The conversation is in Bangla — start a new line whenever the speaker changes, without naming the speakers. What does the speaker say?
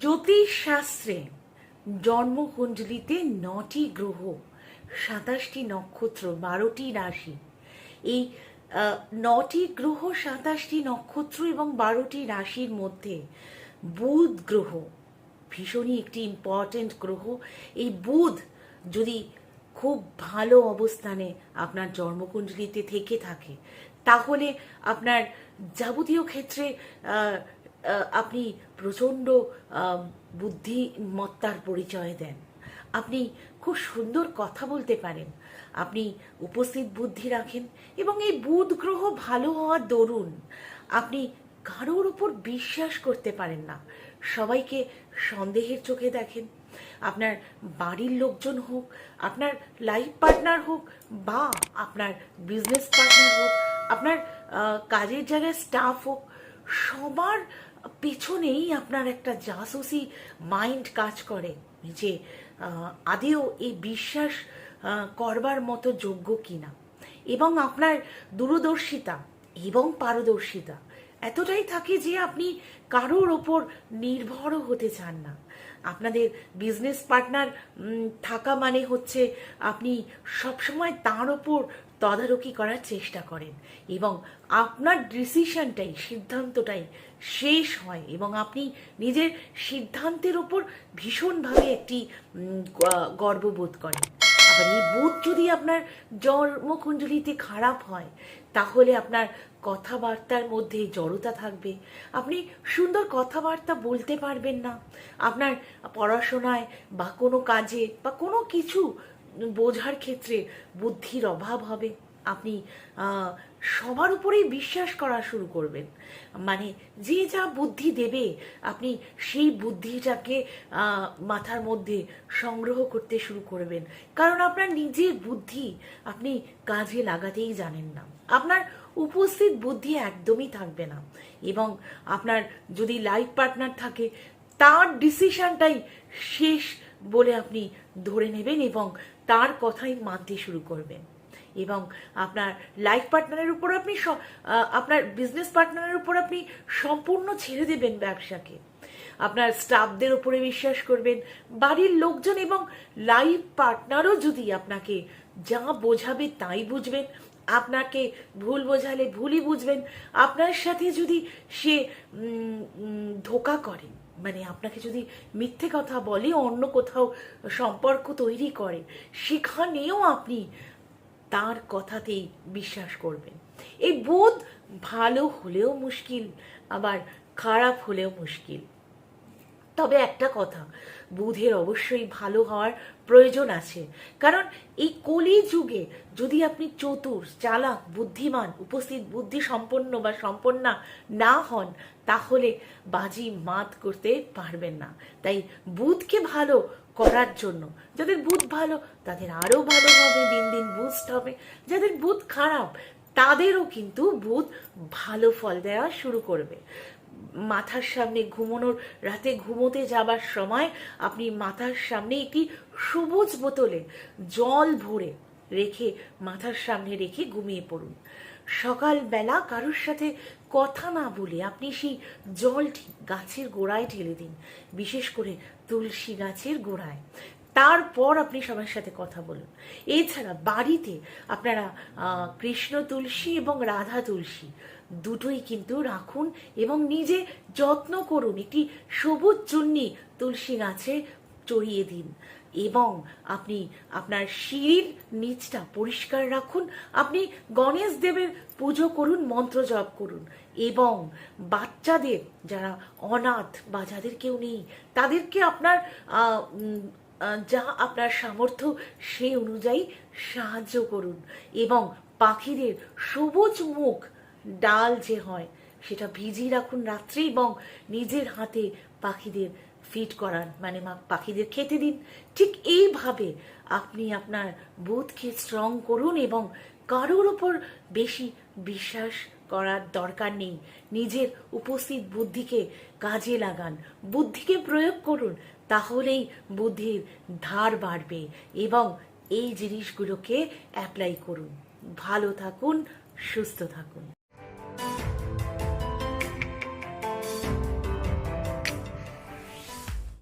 জ্যোতিষ শাস্ত্রে জন্মকুণ্ডলিতে নটি গ্রহ, সাতাশটি নক্ষত্র, বারোটি রাশি। এই নটি গ্রহ, সাতাশটি নক্ষত্র এবং বারোটি রাশির মধ্যে বুধ গ্রহ ভীষণই একটি ইম্পর্ট্যান্ট গ্রহ। এই বুধ যদি খুব ভালো অবস্থানে আপনার জন্মকুণ্ডলিতে থেকে থাকে, তাহলে আপনার যাবতীয় ক্ষেত্রে আপনি প্রচণ্ড বুদ্ধিমত্তার পরিচয় দেন। আপনি খুব সুন্দর কথা বলতে পারেন। আপনি উপস্থিত বুদ্ধি রাখেন এবং এই বুধ গ্রহ ভালো হওয়ার দরুন আপনি কারোর উপর বিশ্বাস করতে পারেন না। সবাইকে সন্দেহের চোখে দেখেন। আপনার বাড়ির লোকজন হোক, আপনার লাইফ পার্টনার হোক বা আপনার বিজনেস পার্টনার হোক, আপনার কাজের জায়গায় স্টাফ হোক, সবার পেছনেই আপনার একটা জাসুসি মাইন্ড কাজ করে যে আদেও এই বিশ্বাস করবার মতো যোগ্য কিনা। এবং আপনার দূরদর্শিতা এবং পারদর্শিতা এতটাই থাকে যে আপনি কারোর ওপর নির্ভরও হতে চান না। আপনাদের বিজনেস পার্টনার থাকা মানে হচ্ছে আপনি সবসময় তার ওপর তদারকি করার চেষ্টা করেন এবং আপনার ডিসিশনটাই, সিদ্ধান্তটাই শেষ হয় এবং আপনি নিজের সিদ্ধান্তের ওপর ভীষণভাবে একটি গর্ববোধ করেন। আবার এই বোধ যদি আপনার জন্মকুণ্ডলিতে খারাপ হয়, তাহলে আপনার কথাবার্তার মধ্যে জড়তা থাকবে। আপনি সুন্দর কথাবার্তা বলতে পারবেন না। আপনার পড়াশোনায় বা কোনো কাজে বা কোনো কিছু বোঝার ক্ষেত্রে বুদ্ধির অভাব হবে। আপনি সবার উপরেই বিশ্বাস করা শুরু করবেন। মানে যে যা বুদ্ধি দেবে, আপনি সেই বুদ্ধিটাকে মাথার মধ্যে সংগ্রহ করতে শুরু করবেন। কারণ আপনার নিজের বুদ্ধি আপনি কাজে লাগাতেই জানেন না। আপনার উপস্থিত বুদ্ধি একদমই থাকবে না। এবং আপনার যদি লাইফ পার্টনার থাকে, তার ডিসিশনটাই শেষ বলে আপনি ধরে নেবেন এবং তার কথাই মানতে শুরু করবেন। এবং আপনার লাইফ পার্টনারের উপর আপনি আপনার বিজনেস পার্টনারের উপর আপনি সম্পূর্ণ ছেড়ে দেবেন ব্যবসাকে। আপনার স্টাফদের উপরে বিশ্বাস করবেন, বাড়ির লোকজন এবং লাইফ পার্টনারও যদি আপনাকে যা বোঝাবে তাই বুঝবেন, আপনাকে ভুল বোঝালে ভুলই বুঝবেন, আপনার সাথে যদি সে ধোকা করে মানে আপনাকে যদি মিথ্যে কথা বলে অন্য কোথাও সম্পর্ক তৈরি করে, সেখানেও আপনি তার কথাতেই বিশ্বাস করবেন। এই বোধ ভালো হলেও মুশকিল, আবার খারাপ হলেও মুশকিল। তবে একটা কথা, বুধের অবশ্যই ভালো হওয়ার প্রয়োজন আছে। কারণ এই কলি যুগে যদি আপনি চতুর, চালাক, বুদ্ধিমান, উপস্থিত বুদ্ধি সম্পন্ন বা সম্পন্না না হন, তাহলে বাজি মাত করতে পারবেন না। তাই বুধকে ভালো করার জন্য, যাদের বুধ ভালো, তাদের আরও ভালো হবে, দিন দিন বুস্ট হবে। যাদের বুধ খারাপ, তাদেরও কিন্তু বুধ ভালো ফল দেওয়া শুরু করবে। মাথার সামনে ঘুমানোর রাতে ঘুমোতে যাবার সময় আপনি মাথার সামনে একটি সবুজ বোতলে জল ভরে রেখে মাথার সামনে রেখে ঘুমিয়ে পড়ুন। সকালবেলা কারোর সাথে কথা না বলে আপনি সেই জলটি গাছের গোড়ায় ঢেলে দিন, বিশেষ করে তুলসী গাছের গোড়ায়। তারপর আপনি সবার সাথে কথা বলুন। এছাড়া বাড়িতে আপনারা কৃষ্ণ তুলসী এবং রাধা তুলসী দুটোই কিন্তু রাখুন এবং নিজে যত্ন করুন। একটি সবুজ চুন্নি তুলসী গাছে চড়িয়ে দিন এবং আপনি আপনার সিঁড়ির নিচটা পরিষ্কার রাখুন। আপনি গণেশ দেবের পুজো করুন, মন্ত্র জপ করুন এবং বাচ্চাদের, যারা অনাথ বা যাদের কেউ নেই, তাদেরকে আপনার যা আপনার সামর্থ্য সেই অনুযায়ী সাহায্য করুন। এবং পাখিদের সবুজ মুখ, ডাল যে হয়, সেটা ভিজিয়ে রাখুন রাত্রে এবং নিজের হাতে পাখিদের ফিট করান। মানে পাখিদের খেতে দিন। ঠিক এইভাবে আপনি আপনার বোধকে স্ট্রং করুন এবং কারোর ওপর বেশি বিশ্বাস করার দরকার নেই। নিজের উপস্থিত বুদ্ধিকে কাজে লাগান। বুদ্ধিকে প্রয়োগ করুন। তাহলেই বুদ্ধির ধার বাড়বে এবং এই জিনিসগুলোকে অ্যাপ্লাই করুন। ভালো থাকুন সুস্থ থাকুন।